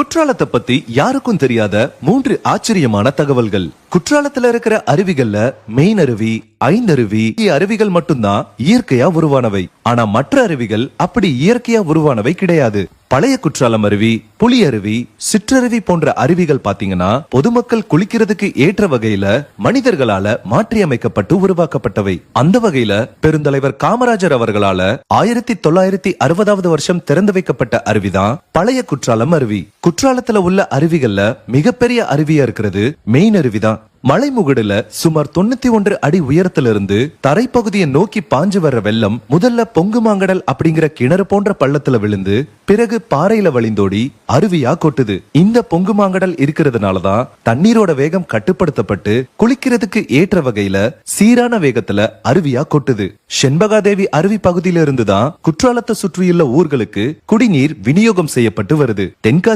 குற்றாலத்தை பத்தி யாருக்கும் தெரியாத மூன்று ஆச்சரியமான தகவல்கள். குற்றாலத்துல இருக்கிற அருவிகள்ல மெயின் அருவி ஐந்தருவி அருவிகள் மட்டும்தான் இயற்கையா உருவானவை. ஆனா மற்ற அருவிகள் அப்படி இயற்கையா உருவானவை கிடையாது. பழைய குற்றாலம் அருவி புலி அருவி சிற்றருவி போன்ற அருவிகள் பாத்தீங்கன்னா பொதுமக்கள் குளிக்கிறதுக்கு ஏற்ற வகையில மனிதர்களால மாற்றியமைக்கப்பட்டு உருவாக்கப்பட்டவை. அந்த வகையில பெருந்தலைவர் காமராஜர் அவர்களால ஆயிரத்தி தொள்ளாயிரத்தி அறுபதாவது வருஷம் திறந்து வைக்கப்பட்ட அருவிதான் பழைய குற்றாலம் அருவி. குற்றாலத்துல உள்ள அருவிகள்ல மிகப்பெரிய அருவியா இருக்கிறது மெயின் அருவிதான். மலைமுகடுல சுமார் தொண்ணூத்தி ஒன்று அடி உயரத்துல இருந்து தரைப்பகுதியை நோக்கி பாஞ்சு வர்ற வெள்ளம் முதல்ல பொங்கு மாங்கடல் அப்படிங்கிற கிணறு போன்ற பள்ளத்துல விழுந்து பிறகு பாறையில வழிந்தோடி அருவியா கொட்டுது. இந்த பொங்கு மாங்கடல் இருக்கிறதுனாலதான் தண்ணீரோட வேகம் கட்டுப்படுத்தப்பட்டு குளிக்கிறதுக்கு ஏற்ற வகையில சீரான வேகத்துல அருவியா கொட்டுது. செண்பகாதேவி அருவி பகுதியில இருந்துதான் குற்றாலத்தை சுற்றியுள்ள ஊர்களுக்கு குடிநீர் விநியோகம் செய்யப்பட்டு வருது. தென்காசி